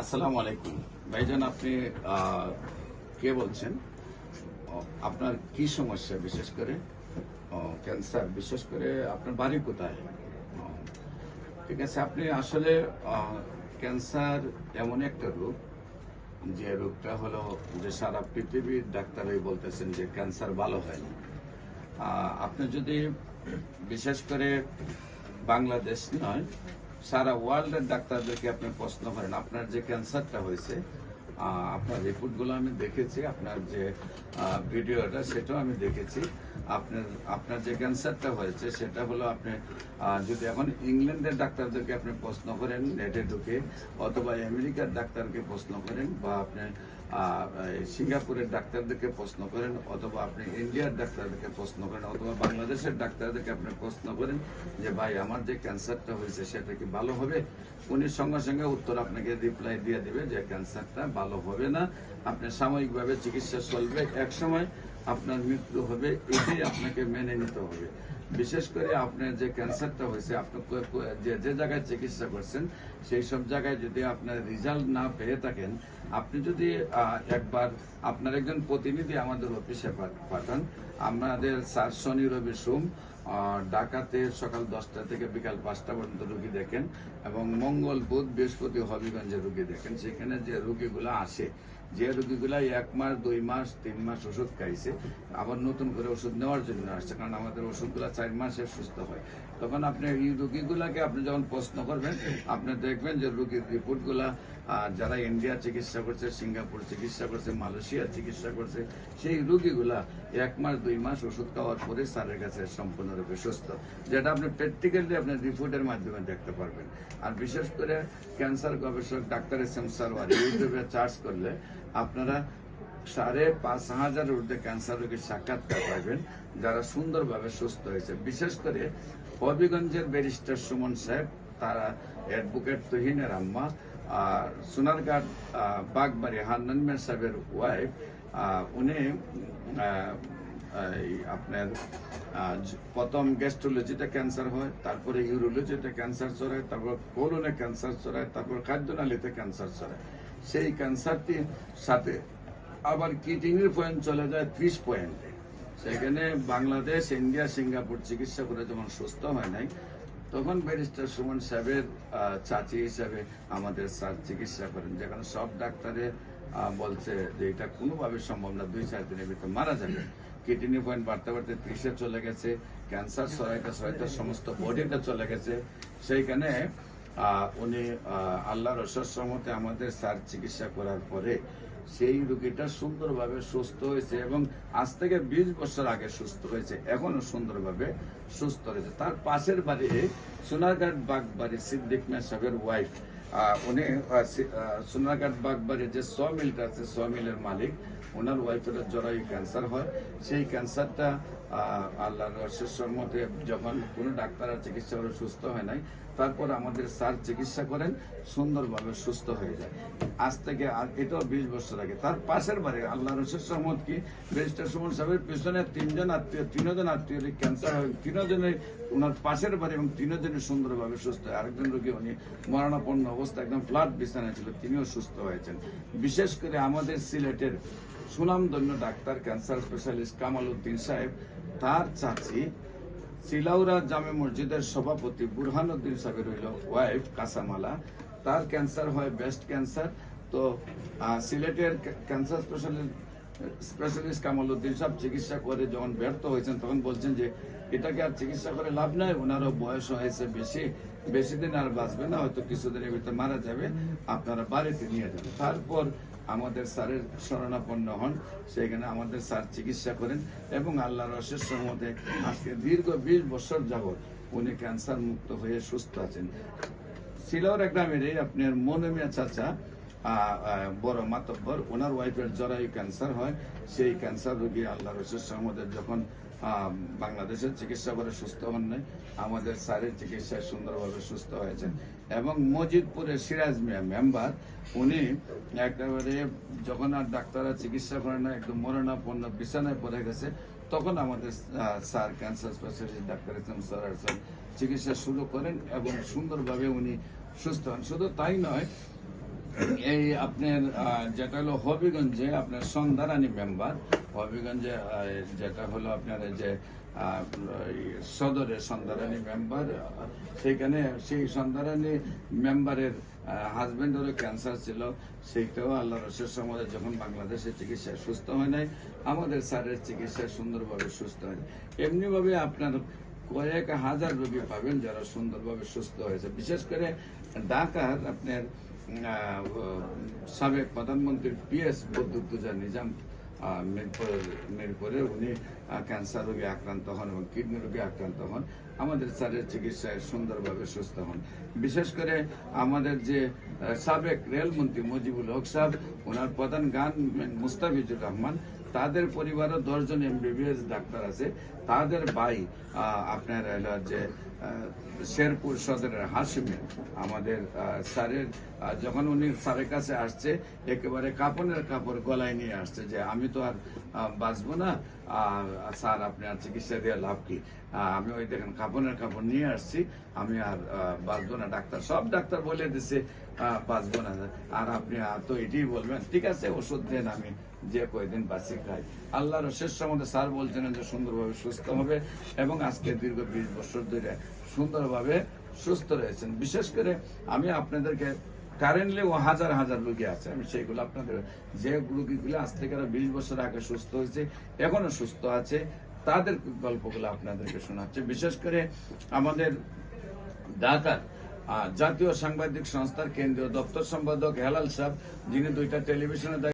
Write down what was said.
আসসালামু আলাইকুম। ভাইজান, আপনি কে বলছেন? আপনার কি সমস্যা বিশেষ করে? ক্যান্সার বিশেষ করে আপনার বাড়ি কোথায়? ঠিক আছে, আপনি আসলে ক্যান্সার এমন একটা রোগ, যে রোগটা হলো যে সারা পৃথিবীর ডাক্তারই বলতেছেন যে ক্যান্সার ভালো হয় না। আপনি যদি বিশেষ করে বাংলাদেশ নয় সারা ওয়ার্ল্ডের ডাক্তারদেরকে আপনি প্রশ্ন করেন, আপনার যে ক্যান্সারটা হয়েছে আপনার রিপোর্টগুলো আমি দেখেছি, আপনার যে ভিডিওটা সেটাও আমি দেখেছি। আপনার আপনার যে ক্যান্সারটা হয়েছে, সেটা হলো আপনি যদি এখন ইংল্যান্ডের ডাক্তারদেরকে আপনি প্রশ্ন করেন, নেটে ঢুকে, অথবা আমেরিকার ডাক্তারকে প্রশ্ন করেন, বা আপনি সিঙ্গাপুরের ডাক্তারদেরকে প্রশ্ন করেন, অথবা আপনি ইন্ডিয়ার ডাক্তারদেরকে প্রশ্ন করেন, অথবা বাংলাদেশের ডাক্তারদেরকে আপনি প্রশ্ন করেন যে, ভাই, আমার যে ক্যান্সারটা হয়েছে, সেটা কি ভালো হবে? উনি সঙ্গে সঙ্গে উত্তর আপনাকে রিপ্লাই দিয়ে দিবে যে, ক্যান্সারটা ভালো হবে না। আপনি সাময়িকভাবে চিকিৎসা চলবে। এক সময় আপনার মৃত্যু হবে, এটাই আপনাকে মেনে নিতে হবে। বিশেষ করে আপনার যে ক্যান্সারটা হয়েছে, আপনি যে যে জায়গায় চিকিৎসা করছেন, সেই সব জায়গায় যদি আপনার রেজাল্ট না পেয়ে থাকেন, আপনি যদি একবার আপনার একজন প্রতিনিধি আমাদের অফিসে পাঠান, আমাদের স্যার শনি রবি সোম ডাকাতে সকাল দশটা থেকে বিকাল পাঁচটা পর্যন্ত রুগী দেখেন এবং মঙ্গল, বুধ, বৃহস্পতি হবিগঞ্জে রুগী দেখেন। সেখানে যে রুগীগুলো আসে, যে রুগীগুলা এক মাস, দুই মাস, তিন মাস ওষুধ খাইছে, আবার নতুন করে ওষুধ নেওয়ার জন্য আসছে, কারণ আমাদের ওষুধগুলো চার মাসে সুস্থ হয়। তখন আপনি এই রুগীগুলাকে আপনি যখন প্রশ্ন করবেন, আপনি দেখবেন যে রুগীর রিপোর্টগুলা আহ, যারা ইন্ডিয়া চিকিৎসা করছে সিঙ্গাপুর চিকিৎসা করছে মালয়েশিয়া চিকিৎসা করছে সেই রুগীগুলা এক মাস দুই মাস ওষুধ খাওয়ার পরে স্যারের কাছে সম্পূর্ণরূপে সুস্থ। যেটা আপনি প্র্যাকটিক্যালি আপনার রিপোর্টের মাধ্যমে দেখতে পারবেন। আর বিশেষ করে ক্যান্সার গবেষক ডাক্তার এস এম সারওয়ার ইউটিউবে চার্জ করলে আপনারা সাড়ে পাঁচ হাজার ঊর্ধ্বে ক্যান্সার রোগীর সাক্ষাৎকার পাবেন যারা সুন্দরভাবে সুস্থ হয়েছে। বিশেষ করে হবিগঞ্জের ব্যারিস্টার সুমন সাহেব তারা অ্যাডভোকেট তহিনের আম্মা আর সোনারঘাট বাগবাড়ি হান্নান মিয়া সাহেবের ওয়াইফ উনি এই আপনার প্রথম গ্যাস্ট্রোলজিতে ক্যান্সার হয়, তারপরে ইউরোলজিতে ক্যান্সার ছড়ায় তারপর কোলনে ক্যান্সার ছড়ায় তারপর খাদ্যনালীতে ক্যান্সার ছড়ায় সেই ক্যান্সারটির সাথে আবার কিডনির পয়েন্ট চলে যায়, ত্রিশ পয়েন্টে সেখানে বাংলাদেশ ইন্ডিয়া সিঙ্গাপুর চিকিৎসা করে যেমন সুস্থ হয় নাই তখন ব্যারিস্টার সুমন সাহেবের চাচি হিসাবে আমাদের স্যার চিকিৎসা করেন, যেখানে সব ডাক্তারে বলছে যে এটা কোনোভাবে সম্ভব না, দুই, চার দিনের ভিতরে মারা যাবে। কিডনি পয়েন্ট বাড়তে বাড়তে ত্রিশে চলে গেছে ক্যান্সার সহায়তা সহায়তা সমস্ত বডিটা চলে গেছে। সেইখানে উনি আল্লাহর অশেষ মতে আমাদের স্যার চিকিৎসা করার পরে সেই রুগীটা সুন্দরভাবে সুস্থ হয়েছে এবং আজ থেকে বিশ বছর আগে সুস্থ হয়েছে, এখনও সুন্দরভাবে সুস্থ হয়েছে। তার পাশের বাড়ি, সোনারঘাট বাগবাড়ি, সিদ্দিক মিয়া সাহেবের ওয়াইফ উনি সোনারঘাট বাগবাড়ির যে স মিলটা আছে, স মিলের মালিক, ওনার ওয়াইফের জরায়ু ক্যান্সার হয়। সেই ক্যান্সারটা আহ, আল্লাহর অশেষের মতে যখন কোনো ডাক্তার আর চিকিৎসা করে সুস্থ হয় নাই তারপর আমাদের স্যার চিকিৎসা করেন সুন্দরভাবে সুস্থ হয়ে যায়। আজ থেকে এটাও বিশ বছর আগে। তার পাশের বাড়ি আল্লাহ রসের সহমত কি? ব্যারিস্টার সুমন সাহেবের পিছনে তিনজন আত্মীয় তিনজন আত্মীয় ক্যান্সার হয় তিনজনের ওনার পাশের বাড়ি এবং তিনজনই সুন্দরভাবে সুস্থ হয়। আরেকজন রোগী উনি মরণাপন্ন অবস্থা একদম ফ্ল্যাট বিছানায় ছিল তিনিও সুস্থ হয়েছেন। বিশেষ করে আমাদের সিলেটের সুনামধন্য doctor cancer specialist Kamal Uddin Saheb তার চাচি সিলাউরা জামে মসজিদের সভাপতি বুরহানুদ্দিন সাহেবের হইল ওয়াইফ কাসামালা তার ক্যান্সার হয় ব্রেস্ট ক্যান্সার তো সিলেটের cancer specialist specialist Kamal Uddin Saheb চিকিৎসা করে যখন ব্যর্থ হয়েছেন তখন বলছেন যে, এটাকে আর চিকিৎসা করে লাভ নাই, ওনারও বয়স হয়েছে বেশি বেশি দিন আর বাঁচবে না, হয়তো কিছুদিনের ভিতরে মারা যাবে, আপনারা বাড়িতে নিয়ে যাবেন। তারপর আমাদের স্যারের শরণাপন্ন হন, সেখানে আমাদের স্যার চিকিৎসা করেন, এবং আল্লাহর অশেষ সহমতে আজকে দীর্ঘ বিশ বছর যাবৎ উনি ক্যান্সার মুক্ত হয়ে সুস্থ আছেন। সিলর গ্রামের আপনার মনমিয়া চাচা বড় মাতব্বর, ওনার ওয়াইফের জরায়ু ক্যান্সার হয়। সেই ক্যান্সার রোগী আল্লাহর রসের সহমদের যখন বাংলাদেশের চিকিৎসা করে সুস্থ হন নাই, আমাদের স্যারের চিকিৎসায় সুন্দরভাবে সুস্থ হয়েছেন। এবং মজিদপুরের সিরাজ মিয়া মেম্বার উনি একেবারে যখন আর ডাক্তাররা চিকিৎসা করে না, একদম মরণাপন্ন বিছানায় পড়ে গেছে, তখন আমাদের sir cancer specialist doctor Islam sir চিকিৎসা শুরু করেন এবং সুন্দরভাবে উনি সুস্থ হন। শুধু তাই নয় এই আপনার যেটা হলো হবিগঞ্জে আপনার সন্ধ্যারানী মেম্বার, হবিগঞ্জে যেটা হলো আপনার যে সদরের সন্ধ্যারানী মেম্বার, সেইখানে সেই সন্ধ্যারানী মেম্বারের হাজবেন্ডেরও ক্যান্সার ছিল। সেইটাও আল্লাহ রসের সমাজে যখন বাংলাদেশে চিকিৎসা সুস্থ হয় নাই, আমাদের স্যারের চিকিৎসা সুন্দরভাবে সুস্থ হয় এমনিভাবে আপনার কয়েক হাজার রোগী পাবেন যারা সুন্দরভাবে সুস্থ হয়েছে। বিশেষ করে ঢাকার আপনার সাবেক প্রধানমন্ত্রী পি এস বদুদ্দুজা নিজাম মিরপুরে উনি ক্যান্সার রোগে আক্রান্ত হন এবং কিডনি রোগে আক্রান্ত হন। আমাদের স্যারের চিকিৎসায় সুন্দরভাবে সুস্থ হন। বিশেষ করে আমাদের যে সাবেক রেলমন্ত্রী মুজিবুল হক সাহেব, ওনার প্রধান গান মুস্তাফিজুর রহমান তাদের পরিবারও দশজন এমবিবিএস ডাক্তার আছে। তাদের ভাই আপনার যে শেরপুর সদরের হাসিমে আমাদের স্যারের যখন উনি স্যারের কাছে আসছে, একেবারে কাপড়ের কাপড় গলায় নিয়ে আসছে যে, আমি তো আর বাঁচবো না। স্যার, আপনি আর চিকিৎসা দিয়ে লাভ কি? আমি ওই দেখেন কাপড়ের কাপড় নিয়ে আসছি। আমি আর বাঁচবো না, ডাক্তার। সব ডাক্তার বলে দিছে বাঁচবো না। আর আপনি তো এটাই বলবেন, ঠিক আছে, ওষুধ দেন, আমি যে কয়দিন বাঁচি খাই আল্লাহর শেষ সম্বন্ধে স্যার বলছেন যে সুন্দরভাবে সুস্থ হবে এবং আজকে দীর্ঘ বিশ বছর ধরে সুন্দরভাবে সুস্থ রয়েছেন। বিশেষ করে আমি আপনাদেরকে কারেন্টলি ও হাজার হাজার রুগী আছে, আমি সেইগুলো আপনাদের যে রুগীগুলো আজ থেকে বিশ বছর আগে সুস্থ হয়েছে, এখনও সুস্থ আছে, তাদের গল্পগুলো আপনাদেরকে শোনাচ্ছে। বিশেষ করে আমাদের ঢাকার জাতীয় সাংবাদিক সংস্থার কেন্দ্রীয় দপ্তর সম্পাদক হেলাল সাহেব, যিনি দুইটা টেলিভিশনে